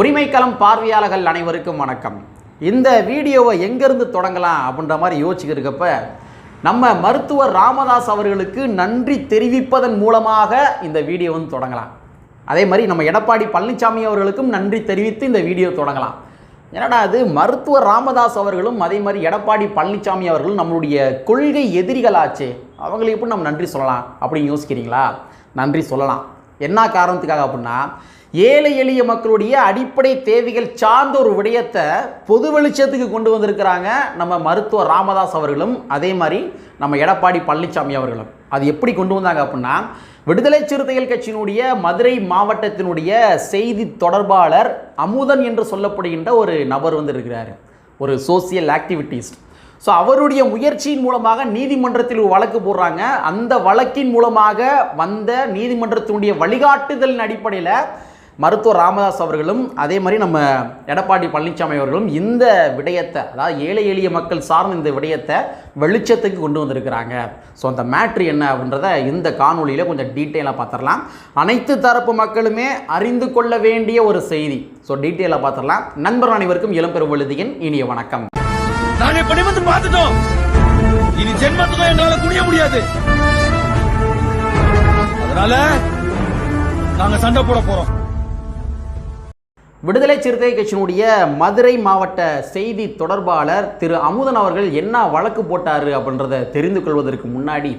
உரிமைக்களம் பார்வையாளர்கள் அனைவருக்கும் வணக்கம். இந்த வீடியோவை எங்கேருந்து தொடங்கலாம் அப்படின்ற மாதிரி யோசிச்சிருக்கப்ப நம்ம மருத்துவர் ராமதாஸ் அவர்களுக்கு நன்றி தெரிவிப்பதன் மூலமாக இந்த வீடியோ வந்து தொடங்கலாம். அதே மாதிரி நம்ம எடப்பாடி பழனிசாமி அவர்களுக்கும் நன்றி தெரிவித்து இந்த வீடியோ தொடங்கலாம். என்னடா அது? மருத்துவர் ராமதாஸ் அவர்களும் அதே மாதிரி எடப்பாடி பழனிசாமி அவர்களும் நம்மளுடைய கொள்கை எதிரிகளாச்சே. அவங்களுக்கு எப்படி நம்ம நன்றி சொல்லலாம் அப்படின்னு யோசிக்கிறீங்களா? நன்றி சொல்லலாம். என்ன காரணத்துக்காக அப்படின்னா ஏழை எளிய மக்களுடைய அடிப்படை தேவைகள் சார்ந்த ஒரு விடயத்தை பொது வெளிச்சத்துக்கு கொண்டு வந்திருக்கிறாங்க நம்ம மருத்துவர் ராமதாஸ் அவர்களும் அதே மாதிரி நம்ம எடப்பாடி பழனிசாமி அவர்களும். அது எப்படி கொண்டு வந்தாங்க அப்படின்னா விடுதலை சிறுத்தைகள் கட்சியினுடைய மதுரை மாவட்டத்தினுடைய செய்தி தொடர்பாளர் அமுதன் என்று சொல்லப்படுகின்ற ஒரு நபர் வந்து இருக்கிறார் ஒரு சோசியல் ஆக்டிவிட்டிஸ்ட் ஸோ அவருடைய முயற்சியின் மூலமாக நீதிமன்றத்தில் ஒரு வழக்கு போடுறாங்க. அந்த வழக்கின் மூலமாக வந்த நீதிமன்றத்தினுடைய வழிகாட்டுதலின் அடிப்படையில் மருத்துவர் ராமதாஸ் அவர்களும் அதே மாதிரி நம்ம எடப்பாடி பழனிசாமி அவர்களும் இந்த விடயத்தை அதாவது ஏழை எளிய மக்கள் சார்ந்த இந்த விடயத்தை வெளிச்சத்துக்கு கொண்டு வந்திருக்கிறாங்க. ஸோ அந்த மேட்ரு என்ன அப்படின்றத இந்த காணொலியில் கொஞ்சம் டீட்டெயிலாக பார்த்துடலாம். அனைத்து தரப்பு மக்களுமே அறிந்து கொள்ள வேண்டிய ஒரு செய்தி. ஸோ டீட்டெயிலாக பார்த்துடலாம். நண்பர் அனைவருக்கும் இளம்பெரும் எழுதியின் இனிய வணக்கம். பார்த்துட்டோம். இனி ஜென்மத்துக்கும் எங்களால குனிய முடியாது. அதனால நாங்க சண்டை போட போறோம். விடுதலை சிறுத்தை கட்சியினுடைய மதுரை மாவட்ட செய்தி தொடர்பாளர் திரு அமுதன் அவர்கள் என்ன வழக்கு போட்டார் அப்படின்றத தெரிந்து கொள்வதற்கு முன்னாடி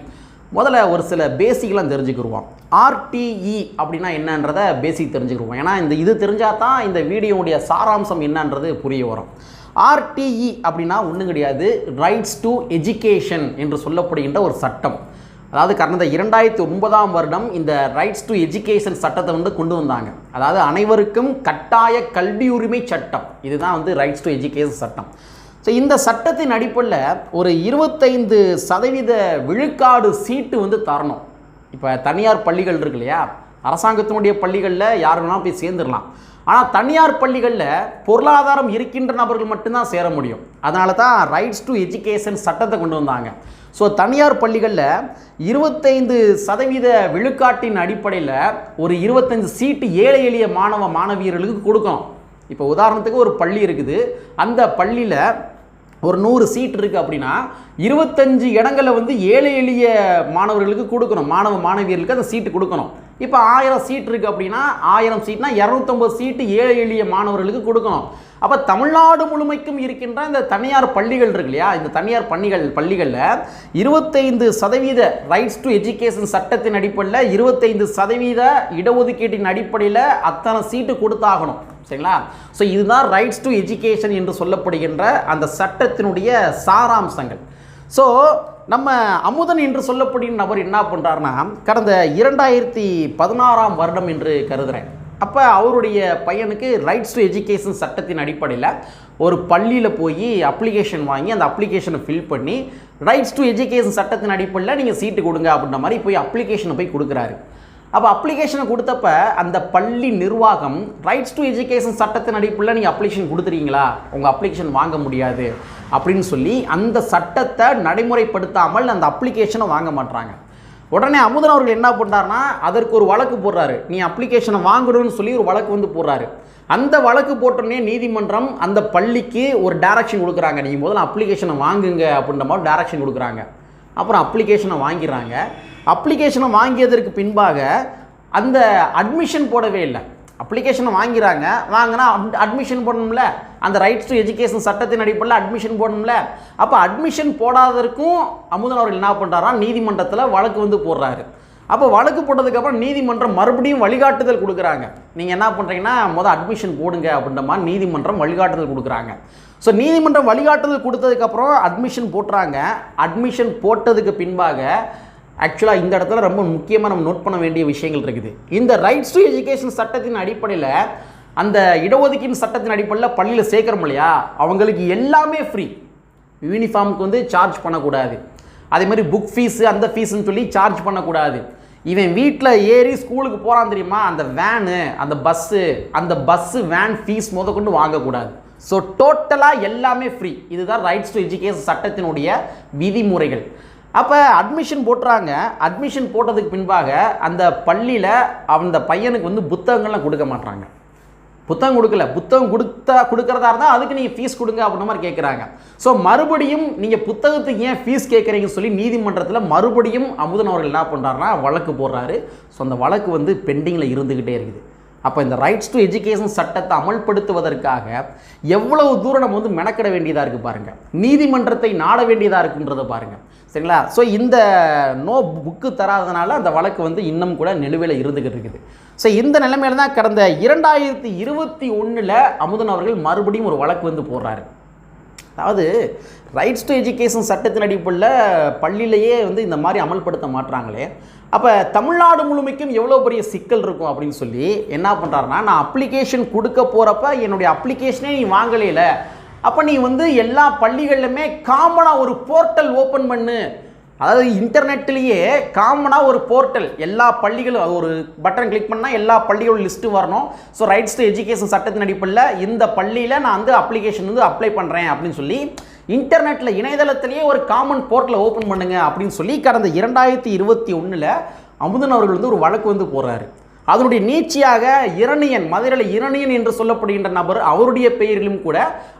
முதல்ல ஒரு சில பேசிக்லாம் தெரிஞ்சுக்கிடுவோம் ஆர்டிஇ அப்படின்னா என்னன்றதை பேசிக் தெரிஞ்சுக்கிடுவோம் ஏன்னா இந்த இது தெரிஞ்சால் தான் இந்த வீடியோவுடைய சாராம்சம் என்னன்றது புரிய வரும். ஆர்டிஇ அப்படின்னா ஒன்றும் கிடையாது ரைட்ஸ் டு எஜுகேஷன் என்று சொல்லப்படுகின்ற ஒரு சட்டம். அதாவது கடந்த இரண்டாயிரத்தி ஒன்பதாம் வருடம் இந்த ரைட்ஸ் டு எஜுகேஷன் சட்டத்தை வந்து கொண்டு வந்தாங்க. அதாவது அனைவருக்கும் கட்டாய கல்வி உரிமை சட்டம். இதுதான் வந்து ரைட்ஸ் டு எஜுகேஷன் சட்டம். ஸோ இந்த சட்டத்தின் அடிப்படையில் ஒரு இருபத்தைந்து சதவீத விழுக்காடு சீட்டு வந்து தரணும். இப்போ தனியார் பள்ளிகள் இருக்கு இல்லையா? அரசாங்கத்தினுடைய பள்ளிகளில் யார் வேணாலும் போய் சேர்ந்துடலாம். ஆனால் தனியார் பள்ளிகளில் பொருளாதாரம் இருக்கின்ற நபர்கள் மட்டும்தான் சேர முடியும். அதனால தான் ரைட்ஸ் டு எஜுகேஷன் சட்டத்தை கொண்டு வந்தாங்க. ஸோ தனியார் பள்ளிகளில் இருபத்தைந்து சதவீத விழுக்காட்டின் அடிப்படையில் ஒரு இருபத்தஞ்சு சீட்டு ஏழை எளிய மாணவ மாணவியர்களுக்கு கொடுக்கணும். இப்போ உதாரணத்துக்கு ஒரு பள்ளி இருக்குது. அந்த பள்ளியில் ஒரு நூறு சீட் இருக்குது அப்படின்னா இருபத்தஞ்சு இடங்களை வந்து ஏழை எளிய மாணவர்களுக்கு கொடுக்கணும். மாணவ மாணவியர்களுக்கு அந்த சீட்டு கொடுக்கணும். இப்போ ஆயிரம் சீட் இருக்குது அப்படின்னா ஆயிரம் சீட்னா இரநூத்தொம்பது சீட்டு ஏழை எளிய மாணவர்களுக்கு கொடுக்கணும். அப்போ தமிழ்நாடு முழுமைக்கும் இருக்கின்ற இந்த தனியார் பள்ளிகள் இருக்கு இல்லையா? இந்த தனியார் பள்ளிகள் பள்ளிகளில் இருபத்தைந்து சதவீத ரைட்ஸ் டு எஜுகேஷன் சட்டத்தின் அடிப்படையில் இருபத்தைந்து சதவீத இடஒதுக்கீட்டின் அடிப்படையில் அத்தனை சீட்டு கொடுத்தாகணும். சரிங்களா? ஸோ இதுதான் ரைட்ஸ் டு எஜுகேஷன் என்று சொல்லப்படுகின்ற அந்த சட்டத்தினுடைய சாராம்சங்கள். ஸோ நம்ம அமுதன் என்று சொல்லப்படுகிற நபர் என்ன பண்ணுறாருன்னா கடந்த இரண்டாயிரத்தி பதினாறாம் வருடம் என்று கருதுகிறேன் அப்போ அவருடைய பையனுக்கு ரைட்ஸ் டு எஜுகேஷன் சட்டத்தின் அடிப்படையில் ஒரு பள்ளியில் போய் அப்ளிகேஷன் வாங்கி அந்த அப்ளிகேஷனை ஃபில் பண்ணி ரைட்ஸ் டு எஜுகேஷன் சட்டத்தின் அடிப்படையில் நீங்கள் சீட்டு கொடுங்க அப்படின்ற மாதிரி போய் அப்ளிகேஷனை போய் கொடுக்குறாரு. அப்போ அப்ளிகேஷனை கொடுத்தப்ப அந்த பள்ளி நிர்வாகம் ரைட்ஸ் டு எஜுகேஷன் சட்டத்தின் அடிப்படையில் நீங்கள் அப்ளிகேஷன் கொடுத்துறீங்களா? உங்கள் அப்ளிகேஷன் வாங்க முடியாது. அப்படின்னு சொல்லி அந்த சட்டத்தை நடைமுறைப்படுத்தாமல் அந்த அப்ளிகேஷனை வாங்க மாட்டாங்க உடனே அமுதன் அவர்கள் என்ன பண்ணுறாருனா அதற்கு ஒரு வழக்கு போடுறாரு. நீ அப்ளிகேஷனை வாங்கணும்னு சொல்லி ஒரு வழக்கு வந்து போடுறாரு. அந்த வழக்கு போட்டோடனே நீதிமன்றம் அந்த பள்ளிக்கு ஒரு டைரக்ஷன் கொடுக்குறாங்க. நீங்கள் முதல்ல அப்ளிகேஷனை வாங்குங்க அப்படின்ற மாதிரி டேரக்ஷன் கொடுக்குறாங்க. அப்புறம் அப்ளிகேஷனை வாங்கிடுறாங்க. அப்ளிகேஷனை வாங்கியதற்கு பின்பாக அந்த அட்மிஷன் போடவே இல்லை. அப்ளிகேஷனை வாங்கிறாங்க. வாங்கினா அட்மிஷன் போடணும்ல. அந்த ரைட்ஸ் டு எஜுகேஷன் சட்டத்தின் அடிப்படையில் அட்மிஷன் போடணும்ல. அப்போ அட்மிஷன் போடாததற்கும் அமுதன் அவர்கள் என்ன பண்ணுறாரா நீதிமன்றத்தில் வழக்கு வந்து போடுறாரு. அப்போ வழக்கு போட்டதுக்கப்புறம் நீதிமன்றம் மறுபடியும் வழிகாட்டுதல் கொடுக்குறாங்க. நீங்கள் என்ன பண்ணுறீங்கன்னா முதல் அட்மிஷன் போடுங்க அப்படின்ற மாதிரி நீதிமன்றம் வழிகாட்டுதல் கொடுக்குறாங்க. ஸோ நீதிமன்றம் வழிகாட்டுதல் கொடுத்ததுக்கப்புறம் அட்மிஷன் போட்டுறாங்க. அட்மிஷன் போட்டதுக்கு பின்பாக ஆக்சுவலாக இந்த இடத்துல ரொம்ப முக்கியமாக நம்ம நோட் பண்ண வேண்டிய விஷயங்கள் இருக்குது. இந்த ரைட்ஸ் டு எஜுகேஷன் சட்டத்தின் அடிப்படையில் அந்த இடஒதுக்கீடு சட்டத்தின் அடிப்படையில் பள்ளியில் சேர்க்குறோம் இல்லையா? அவங்களுக்கு எல்லாமே ஃப்ரீ யூனிஃபார்முக்கு வந்து சார்ஜ் பண்ணக்கூடாது. அதே மாதிரி புக் ஃபீஸு அந்த ஃபீஸுன்னு சொல்லி சார்ஜ் பண்ணக்கூடாது. இவன் வீட்டில் ஏறி ஸ்கூலுக்கு போகிறான் தெரியுமா? அந்த வேனு அந்த பஸ்ஸு அந்த பஸ்ஸு வேன் ஃபீஸ் முத கொண்டு வாங்கக்கூடாது ஸோ டோட்டலாக எல்லாமே ஃப்ரீ இதுதான் ரைட்ஸ் டு எஜுகேஷன் சட்டத்தினுடைய விதிமுறைகள். அப்போ அட்மிஷன் போட்டுறாங்க. அட்மிஷன் போட்டதுக்கு பின்பாக அந்த பள்ளியில் அந்த பையனுக்கு வந்து புத்தகங்கள்லாம் கொடுக்க மாட்றாங்க. புத்தகம் கொடுக்கல. புத்தகம் கொடுத்தா கொடுக்குறதா இருந்தால் அதுக்கு நீங்கள் ஃபீஸ் கொடுங்க அப்படின்ற மாதிரி கேட்குறாங்க ஸோ மறுபடியும் நீங்கள் புத்தகத்துக்கு ஏன் ஃபீஸ் கேட்குறீங்கன்னு சொல்லி நீதிமன்றத்தில் மறுபடியும் அமுதன் அவர்கள் என்ன பண்ணுறாருன்னா வழக்கு போடுறாரு. ஸோ அந்த வழக்கு வந்து பெண்டிங்கில் இருந்துக்கிட்டே இருக்குது. அப்போ இந்த ரைட்ஸ் டு எஜுகேஷன் சட்டத்தை அமல்படுத்துவதற்காக எவ்வளவு தூரம் நம்ம வந்து மெனக்கிட வேண்டியதாக இருக்குது பாருங்கள் நீதிமன்றத்தை நாட வேண்டியதாக இருக்குன்றதை பாருங்கள் சரிங்களா? ஸோ இந்த நோ புக்கு தராதனால அந்த வழக்கு வந்து இன்னும் கூட நிலுவையில் இருந்துகிட்டு இருக்குது. ஸோ இந்த நிலைமையில தான் கடந்த இரண்டாயிரத்தி இருபத்தி ஒன்றில் அமுதன் அவர்கள் மறுபடியும் ஒரு வழக்கு வந்து போடுறாரு. அதாவது ரைட்ஸ் டு எஜுகேஷன் சட்டத்தின் அடிப்படையில் பள்ளியிலேயே வந்து இந்த மாதிரி அமல்படுத்த மாட்டுறாங்களே அப்போ தமிழ்நாடு முழுமைக்கும் எவ்வளோ பெரிய சிக்கல் இருக்கும் அப்படின்னு சொல்லி என்ன பண்ணுறாருன்னா நான் அப்ளிகேஷன் கொடுக்க போகிறப்ப என்னுடைய அப்ளிகேஷனே நீ வாங்கலையில. அப்போ நீ வந்து எல்லா பள்ளிகள்லையுமே காமனாக ஒரு போர்ட்டல் ஓப்பன் பண்ணு. அதாவது இன்டர்நெட்லேயே காமனாக ஒரு போர்ட்டல் எல்லா பள்ளிகளும் ஒரு பட்டன் கிளிக் பண்ணால் எல்லா பள்ளிகளும் லிஸ்ட்டு வரணும். ஸோ ரைட்ஸ் டு எஜுகேஷன் சட்டத்தின் அடிப்படையில் இந்த பள்ளியில் நான் வந்து அப்ளிகேஷன் வந்து அப்ளை பண்ணுறேன் அப்படின்னு சொல்லி இன்டர்நெட்டில் இணையதளத்திலேயே ஒரு காமன் போர்ட்டலை ஓப்பன் பண்ணுங்கள் அப்படின்னு சொல்லி கடந்த இரண்டாயிரத்தி இருபத்தி ஒன்றில் அமுதன் அவர்கள் வந்து ஒரு வழக்கு வந்து போடுறாரு. அதனுடைய நீட்சியாக இரணியன் மதுரையில் இரணியன் என்று சொல்லப்படுகின்ற நபர் அவருடைய பெயரிலும் கூட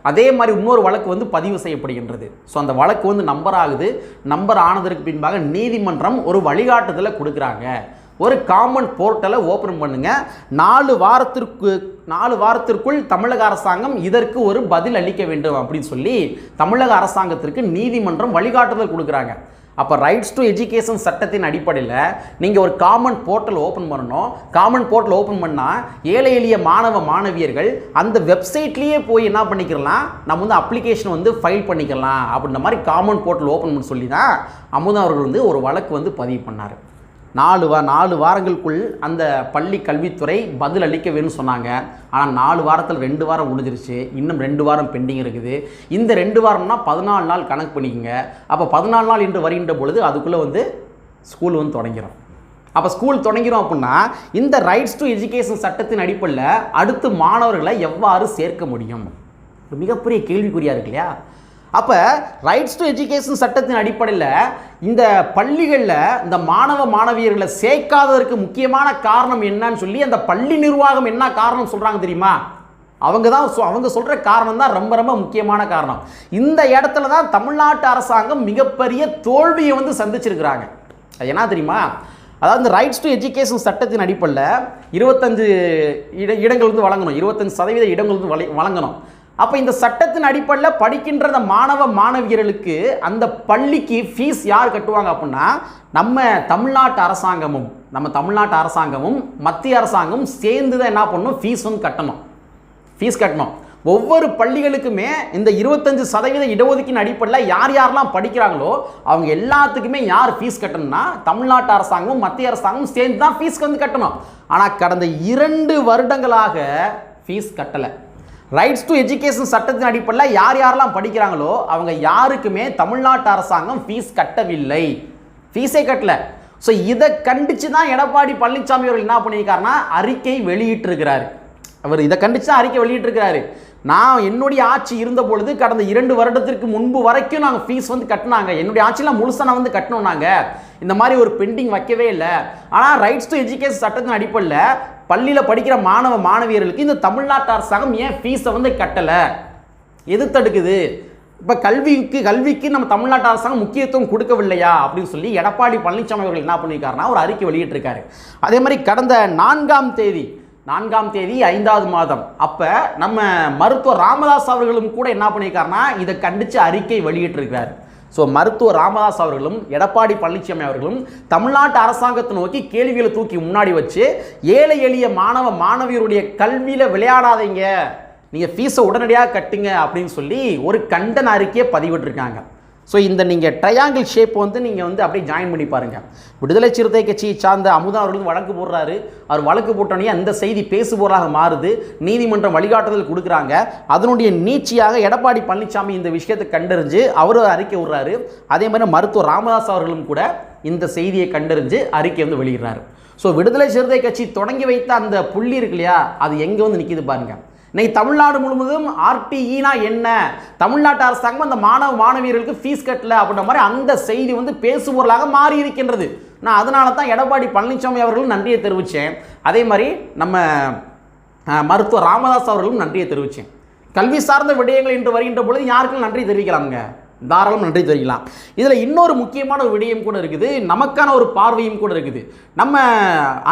அதே மாதிரி இன்னொரு வழக்கு வந்து பதிவு செய்யப்படுகின்றது. ஸோ அந்த வழக்கு வந்து நம்பர் ஆகுது. நம்பர் ஆனதற்கு பின்பாக நீதிமன்றம் ஒரு வழிகாட்டுதலை கொடுக்குறாங்க. ஒரு காமன் போர்ட்டலை ஓப்பன் பண்ணுங்க. நாலு வாரத்திற்கு நாலு வாரத்திற்குள் தமிழக அரசாங்கம் இதற்கு ஒரு பதில் அளிக்க வேண்டும் அப்படின்னு சொல்லி தமிழக அரசாங்கத்திற்கு நீதிமன்றம் வழிகாட்டுதல் கொடுக்குறாங்க. அப்போ ரைட்ஸ் டு எஜுகேஷன் சட்டத்தின் அடிப்படையில் நீங்கள் ஒரு காமன் போர்ட்டல் ஓப்பன் பண்ணணும். காமன் போர்ட்டல் ஓப்பன் பண்ணால் ஏழை எளிய மாணவ மாணவியர்கள் அந்த வெப்சைட்லேயே போய் என்ன பண்ணிக்கலாம்? நம்ம வந்து அப்ளிகேஷன் வந்து ஃபைல் பண்ணிக்கலாம். அப்படின்ற மாதிரி காமன் போர்ட்டல் ஓப்பன் பண்ண சொல்லி தான் அமுதா அவர்கள் வந்து ஒரு வழக்கு வந்து பதிவு பண்ணார். நாலு வா நாலு வாரங்களுக்குள் அந்த பள்ளி கல்வித்துறை பதில் அளிக்க வேணும்னு சொன்னாங்க. ஆனால் நாலு வாரத்தில் ரெண்டு வாரம் முடிஞ்சிருச்சு. இன்னும் ரெண்டு வாரம் பெண்டிங் இருக்குது. இந்த ரெண்டு வாரம்னா பதினாலு நாள் கணக்கு பண்ணிக்கோங்க. அப்போ பதினாலு நாள் என்று வருகின்ற பொழுது அதுக்குள்ளே வந்து ஸ்கூல் வந்து தொடங்கிடும் அப்போ ஸ்கூல் தொடங்கிறோம் அப்படின்னா இந்த ரைட்ஸ் டு எஜுகேஷன் சட்டத்தின் அடிப்படையில் அடுத்து மாணவர்களை எவ்வாறு சேர்க்க முடியும்? ஒரு மிகப்பெரிய கேள்விக்குறியாக இருக்கு இல்லையா? அப்போ ரைட்ஸ் டு எஜுகேஷன் சட்டத்தின் அடிப்படையில் இந்த பள்ளிகளில் இந்த மாணவ மாணவியர்களை சேர்க்காததற்கு முக்கியமான காரணம் என்னன்னு சொல்லி அந்த பள்ளி நிர்வாகம் என்ன காரணம் சொல்கிறாங்க தெரியுமா? அவங்க தான் சொ- அவங்க சொல்கிற காரணம் தான் ரொம்ப ரொம்ப முக்கியமான காரணம். இந்த இடத்துல தான் தமிழ்நாட்டு அரசாங்கம் மிகப்பெரிய தோல்வியை வந்து சந்திச்சிருக்கிறாங்க. அது என்ன தெரியுமா? அதாவது இந்த ரைட்ஸ் டு எஜுகேஷன் சட்டத்தின் அடிப்படையில் இருபத்தஞ்சு இட இடங்கள் வந்து வழங்கணும். இருபத்தஞ்சு சதவீத இடங்கள் வந்து வழங்கணும். அப்போ இந்த சட்டத்தின் அடிப்படையில் படிக்கின்ற அந்த மாணவ மாணவியர்களுக்கு அந்த பள்ளிக்கு ஃபீஸ் யார் கட்டுவாங்க அப்படின்னா நம்ம தமிழ்நாட்டு அரசாங்கமும் நம்ம தமிழ்நாட்டு அரசாங்கமும் மத்திய அரசாங்கமும் சேர்ந்து தான் என்ன பண்ணணும்? ஃபீஸ் வந்து கட்டணும். ஃபீஸ் கட்டணும். ஒவ்வொரு பள்ளிகளுக்குமே இந்த இருபத்தஞ்சு சதவீத இடஒதுக்கீடு அடிப்படையில் யார் யாரெல்லாம் படிக்கிறாங்களோ அவங்க எல்லாத்துக்குமே யார் ஃபீஸ் கட்டணும்னா தமிழ்நாட்டு அரசாங்கமும் மத்திய அரசாங்கமும் சேர்ந்து தான் ஃபீஸ் வந்து கட்டணும். ஆனால் கடந்த இரண்டு வருடங்களாக ஃபீஸ் கட்டலை. ரைட்ஸ் டு எஜுகேஷன் சட்டத்தின் அடிப்படையில் யார் யாரெல்லாம் படிக்கிறாங்களோ அவங்க யாருக்குமே தமிழ்நாட்டு அரசாங்கம் ஃபீஸ் கட்டவில்லை. ஃபீஸே கட்டல. ஸோ இதை கண்டித்து தான் எடப்பாடி பழனிசாமி அவர்கள் என்ன பண்ணியிருக்காருன்னா அறிக்கை வெளியிட்டிருக்கிறாரு. அவர் இதை கண்டித்து தான் அறிக்கை வெளியிட்டிருக்கிறாரு. நான் என்னுடைய ஆட்சி இருந்த பொழுது கடந்த இரண்டு வருடத்திற்கு முன்பு வரைக்கும் நாங்கள் ஃபீஸ் வந்து கட்டினாங்க. என்னுடைய ஆட்சியில் முழுசாக நான் வந்து கட்டணும் நாங்கள் இந்த மாதிரி ஒரு பெண்டிங் வைக்கவே இல்லை. ஆனால் ரைட்ஸ் டு எஜுகேஷன் சட்டத்தின் அடிப்படையில் பள்ளியில் படிக்கிற மாணவ மாணவியர்களுக்கு இந்த தமிழ்நாட்டு அரசாங்கம் ஏன் ஃபீஸை வந்து கட்டலை? எது தடுக்குது? இப்போ கல்விக்கு கல்விக்கு நம்ம தமிழ்நாட்டு அரசாங்கம் முக்கியத்துவம் கொடுக்கவில்லையா? அப்படின்னு சொல்லி எடப்பாடி பழனிசாமி அவர்கள் என்ன பண்ணியிருக்காருன்னா ஒரு அறிக்கை வெளியிட்டிருக்காரு. அதே மாதிரி கடந்த நான்காம் தேதி நான்காம் தேதி ஐந்தாவது மாதம் அப்போ நம்ம மருத்துவர் ராமதாஸ் அவர்களும் கூட என்ன பண்ணியிருக்காருன்னா இதை கண்டித்து அறிக்கை வெளியிட்டிருக்கிறார். ஸோ மருத்துவர் ராமதாஸ் அவர்களும் எடப்பாடி பழனிசாமி அவர்களும் தமிழ்நாட்டு அரசாங்கத்தை நோக்கி கேள்விகளை தூக்கி முன்னாடி வச்சு ஏழை எளிய மாணவ மாணவியருடைய கல்வியில் விளையாடாதீங்க. நீங்கள் ஃபீஸை உடனடியாக கட்டுங்க அப்படின்னு சொல்லி ஒரு கண்டன அறிக்கையை பதிவிட்டிருக்காங்க. ஸோ இந்த நீங்கள் ட்ரையாங்கிள் ஷேப் வந்து நீங்கள் வந்து அப்படியே ஜாயின் பண்ணி பாருங்கள் விடுதலை சிறுத்தை கட்சியை சார்ந்த அமுதா அவர்கள் வழக்கு போடுறாரு. அவர் வழக்கு போட்டோன்னே அந்த செய்தி பேசுபொருளாக மாறுது. நீதிமன்றம் வழிகாட்டுதல் கொடுக்குறாங்க. அதனுடைய நீட்சியாக எடப்பாடி பழனிசாமி இந்த விஷயத்தை கண்டறிஞ்சு அவர் அறிக்கை விடுறாரு. அதே மாதிரி மருத்துவர் ராமதாஸ் அவர்களும் கூட இந்த செய்தியை கண்டறிஞ்சு அறிக்கை வந்து வெளியிடுறாரு. ஸோ விடுதலை சிறுத்தை கட்சி தொடங்கி வைத்த அந்த புள்ளி இருக்கு இல்லையா? அது எங்கே வந்து நிற்கிது பாருங்கள் இன்னைக்கு தமிழ்நாடு முழுவதும் ஆர்டிஇனா என்ன? தமிழ்நாட்டு அரசாங்கம் அந்த மாணவ மாணவியர்களுக்கு ஃபீஸ் கட்டல அப்படின்ற மாதிரி அந்த செய்தி வந்து பேசுபொருளாக மாறி இருக்கின்றது நான் அதனால தான் எடப்பாடி பழனிசாமி அவர்களும் நன்றியை தெரிவித்தேன் அதே மாதிரி நம்ம மருத்துவர் ராமதாஸ் அவர்களும் நன்றியை தெரிவித்தேன் கல்வி சார்ந்த விடயங்கள் இன்று வருகின்ற பொழுது யாருக்கும் நன்றி தெரிவிக்கலாமுங்க. தாராளம் நன்றி தெரிவிக்கலாம். இதில் இன்னொரு முக்கியமான ஒரு விடயம் கூட இருக்குது. நமக்கான ஒரு பார்வையும் கூட இருக்குது. நம்ம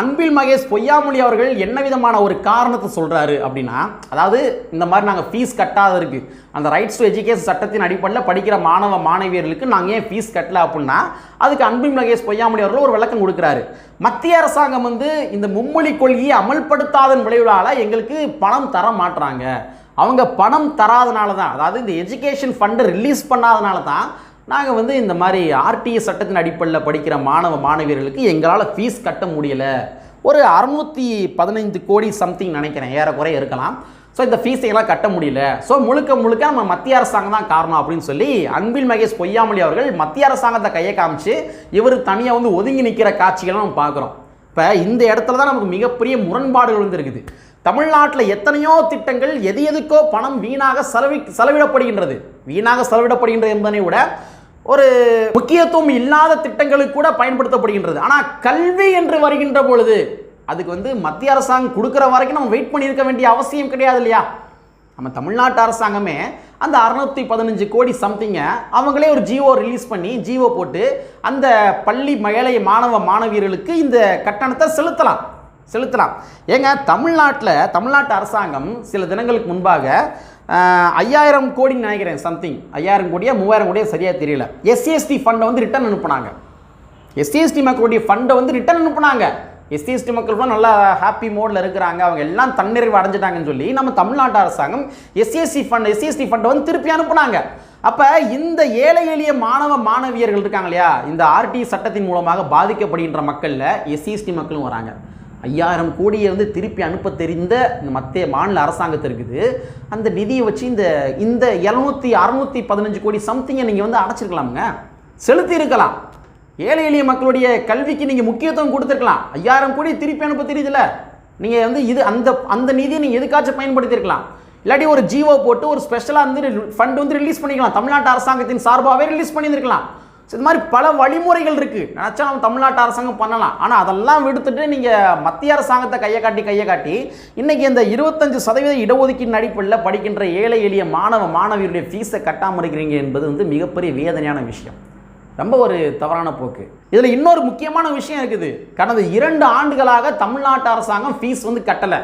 அன்பில் மகேஷ் பொய்யாமொழி அவர்கள் என்ன விதமான ஒரு காரணத்தை சொல்கிறாரு அப்படின்னா அதாவது இந்த மாதிரி நாங்கள் ஃபீஸ் கட்டாத இருக்குது அந்த ரைட்ஸ் டு எஜுகேஷன் சட்டத்தின் அடிப்படையில் படிக்கிற மாணவ மாணவியர்களுக்கு நாங்கள் ஏன் ஃபீஸ் கட்டல அப்படின்னா அதுக்கு அன்பில் மகேஷ் பொய்யாமொழி அவர்கள் ஒரு விளக்கம் கொடுக்குறாரு. மத்திய அரசாங்கம் வந்து இந்த மும்மொழி கொள்கையை அமல்படுத்தாதன் விளைவுகளால் எங்களுக்கு பணம் தர மாட்டுறாங்க அவங்க பணம் தராதனால தான் அதாவது இந்த எஜுகேஷன் ஃபண்டை ரிலீஸ் பண்ணாதனால தான் நாங்கள் வந்து இந்த மாதிரி ஆர்டிஏ சட்டத்தின் அடிப்படையில் படிக்கிற மாணவ மாணவியர்களுக்கு எங்களால் ஃபீஸ் கட்ட முடியல. ஒரு அறுநூற்றி பதினைந்து கோடி சம்திங் நினைக்கிறேன் ஏறக்குறைய இருக்கலாம். ஸோ இந்த ஃபீஸையெல்லாம் கட்ட முடியல. ஸோ முழுக்க முழுக்க நம்ம மத்திய அரசாங்கம் தான் காரணம் அப்படின்னு சொல்லி அன்பில் மகேஷ் பொய்யாமொழி அவர்கள் மத்திய அரசாங்கத்தை கையை காமிச்சு இவர் தனியாக வந்து ஒதுங்கி நிற்கிற காட்சிகளை நம்ம பார்க்குறோம். இப்போ இந்த இடத்துல தான் நமக்கு மிகப்பெரிய முரண்பாடுகள் வந்து இருக்குது. தமிழ்நாட்டில் எத்தனையோ திட்டங்கள் எது எதுக்கோ பணம் வீணாக செலவி செலவிடப்படுகின்றது. வீணாக செலவிடப்படுகின்றது என்பதனை விட ஒரு முக்கியத்துவம் இல்லாத திட்டங்களுக்கு கூட பயன்படுத்தப்படுகின்றது. ஆனால் கல்வி என்று வருகின்ற பொழுது அதுக்கு வந்து மத்திய அரசாங்கம் கொடுக்குற வரைக்கும் நம்ம வெயிட் பண்ணியிருக்க வேண்டிய அவசியம் கிடையாது இல்லையா? நம்ம தமிழ்நாட்டு அரசாங்கமே அந்த அறுநூத்தி பதினஞ்சு கோடி சம்திங்கை அவங்களே ஒரு ஜிஓ ரிலீஸ் பண்ணி ஜிஓ போட்டு அந்த பள்ளி ஏழை மாணவ மாணவியர்களுக்கு இந்த கட்டணத்தை செலுத்தலாம். செலுத்தலாம். ஏங்க தமிழ்நாட்டில் தமிழ்நாட்டு அரசாங்கம் சில தினங்களுக்கு முன்பாக ஐயாயிரம் கோடின்னு நினைக்கிறேன் சம்திங் ஐயாயிரம் கோடியா மூவாயிரம் கோடியா சரியாக தெரியல. எஸ்சிஎஸ்டி ஃபண்டை வந்து ரிட்டர்ன் அனுப்புனாங்க. எஸ்சிஎஸ்டி மக்களுடைய ஃபண்டை வந்து ரிட்டர்ன் அனுப்புனாங்க. எஸ்சிஎஸ்டி மக்கள் கூட நல்லா ஹாப்பி மோடில் இருக்கிறாங்க. அவங்க எல்லாம் தன்னிறைவு அடைஞ்சிட்டாங்கன்னு சொல்லி நம்ம தமிழ்நாட்டு அரசாங்கம் எஸ்சிஎஸ்டி ஃபண்ட் எஸ்சிஎஸ்டி ஃபண்டை வந்து திருப்பி அனுப்புனாங்க. அப்போ இந்த ஏழை எளிய மாணவ மாணவியர்கள் இருக்காங்க இல்லையா இந்த ஆர்டி சட்டத்தின் மூலமாக பாதிக்கப்படுகின்ற மக்களில் எஸ்சிஎஸ்டி மக்களும் வராங்க. ஐயாயிரம் கோடியை வந்து திருப்பி அனுப்ப தெரிந்த இந்த மத்திய மாநில அரசாங்கத்திற்குது அந்த நிதியை வச்சு இந்த இந்த இரநூத்தி அறுநூத்தி பதினஞ்சு கோடி சம்திங்கை நீங்கள் வந்து அடைச்சிருக்கலாமுங்க. செலுத்தி இருக்கலாம் ஏழை எளிய மக்களுடைய கல்விக்கு நீங்கள் முக்கியத்துவம் கொடுத்துருக்கலாம். ஐயாயிரம் கோடி திருப்பி அனுப்ப தெரியுதுல்ல. நீங்கள் வந்து இது அந்த அந்த நிதியை நீங்கள் எதுக்காச்சும் பயன்படுத்தியிருக்கலாம். இல்லாட்டி ஒரு ஜிஓ போட்டு ஒரு ஸ்பெஷலாக வந்து ஃபண்ட் வந்து ரிலீஸ் பண்ணிக்கலாம். தமிழ்நாட்டு அரசாங்கத்தின் சார்பாகவே ரிலீஸ் பண்ணியிருக்கலாம் ஸோ இது மாதிரி பல வழிமுறைகள் இருக்குது நினச்சா நம்ம தமிழ்நாட்டு அரசாங்கம் பண்ணலாம். ஆனால் அதெல்லாம் விடுத்துட்டு நீங்கள் மத்திய அரசாங்கத்தை கையை காட்டி கையை காட்டி இன்றைக்கி இந்த இருபத்தஞ்சு சதவீத இடஒதுக்கீடு அடிப்படையில் படிக்கின்ற ஏழை எளிய மாணவ மாணவியருடைய ஃபீஸை கட்டாமல் இருக்கிறீங்க என்பது வந்து மிகப்பெரிய வேதனையான விஷயம். ரொம்ப ஒரு தவறான போக்கு. இதில் இன்னொரு முக்கியமான விஷயம் இருக்குது. கடந்த இரண்டு ஆண்டுகளாக தமிழ்நாட்டு அரசாங்கம் ஃபீஸ் வந்து கட்டலை.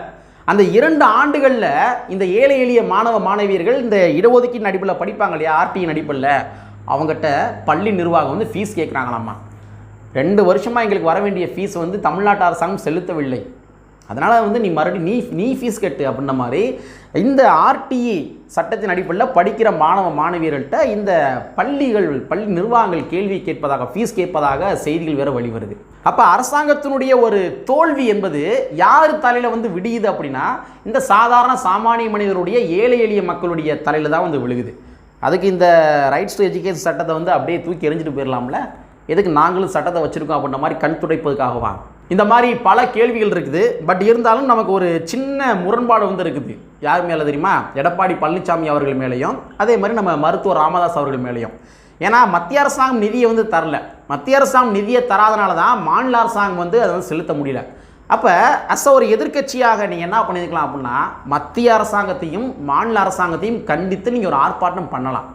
அந்த இரண்டு ஆண்டுகளில் இந்த ஏழை எளிய மாணவ மாணவியர்கள் இந்த இடஒதுக்கீடு அடிப்படையில் படிப்பாங்க இல்லையா? ஆர்டியின் அடிப்படையில். அவங்ககிட்ட பள்ளி நிர்வாகம் வந்து ஃபீஸ் கேட்குறாங்களாம்மா ரெண்டு வருஷமாக எங்களுக்கு வர வேண்டிய ஃபீஸ் வந்து தமிழ்நாட்டு அரசாங்கம் செலுத்தவில்லை. அதனால் வந்து நீ மறுபடியும் நீ நீ ஃபீஸ் கட்டு அப்படின்ற மாதிரி இந்த ஆர்டிஇ சட்டத்தின் அடிப்படையில் படிக்கிற மாணவ மாணவியர்கள்ட்ட இந்த பள்ளிகள் பள்ளி நிர்வாகங்கள் கேள்வி கேட்பதாக ஃபீஸ் கேட்பதாக செய்திகள் வேற வெளிவருது அப்போ அரசாங்கத்தினுடைய ஒரு தோல்வி என்பது யார் தலையில் வந்து விடியுது அப்படின்னா இந்த சாதாரண சாமானிய மனிதருடைய ஏழை எளிய மக்களுடைய தலையில் தான் வந்து விழுகுது. அதுக்கு இந்த ரைட்ஸ் டு எஜுகேஷன் சட்டத்தை வந்து அப்படியே தூக்கி எறிஞ்சிட்டு போயிடலாம்ல எதுக்கு நாங்களும் சட்டத்தை வச்சுருக்கோம் அப்படின்ற மாதிரி கண் துடைப்பதுக்காகவா? இந்த மாதிரி பல கேள்விகள் இருக்குது. பட் இருந்தாலும் நமக்கு ஒரு சின்ன முரண்பாடு வந்து இருக்குது. யார் மேலே தெரியுமா? எடப்பாடி பழனிசாமி அவர்கள் மேலேயும் அதே மாதிரி நம்ம மருத்துவர் ராமதாஸ் அவர்கள் மேலேயும். ஏன்னா மத்திய அரசாங்கம் நிதியை வந்து தரல. மத்திய அரசாங்கம் நிதியை தராதனால தான் மாநில அரசாங்கம் வந்து அதை வந்து செலுத்த முடியல. அப்போ அஸ் ஒரு எதிர்க்கட்சியாக நீங்கள் என்ன பண்ணியிருக்கலாம் அப்படின்னா மத்திய அரசாங்கத்தையும் மாநில அரசாங்கத்தையும் கண்டித்து நீங்கள் ஒரு ஆர்ப்பாட்டம் பண்ணலாம்.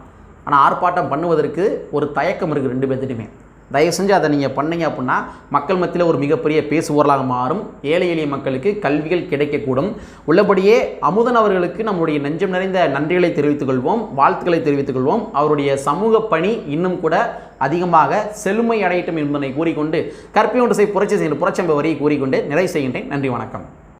ஆனால் ஆர்ப்பாட்டம் பண்ணுவதற்கு ஒரு தயக்கம் இருக்குது ரெண்டு பேர்த்திட்டுமே தயவு செஞ்சு அதை நீங்கள் பண்ணீங்க அப்படின்னா மக்கள் மத்தியில் ஒரு மிகப்பெரிய பேசுபொருளாக மாறும். ஏழை எளிய மக்களுக்கு கல்விகள் கிடைக்கக்கூடும். உள்ளபடியே அமுதன் அவர்களுக்கு நம்முடைய நெஞ்சம் நிறைந்த நன்றிகளை தெரிவித்துக் கொள்வோம் வாழ்த்துக்களை தெரிவித்துக் கொள்வோம். அவருடைய சமூக பணி இன்னும் கூட அதிகமாக செழுமை அடையட்டும் என்பதனை கூறிக்கொண்டு கற்பியொன்று செய் புரட்சி செய்கின்ற புரட்சம்ப வரியை கூறிக்கொண்டு நிறைவு செய்கின்றேன். நன்றி வணக்கம்.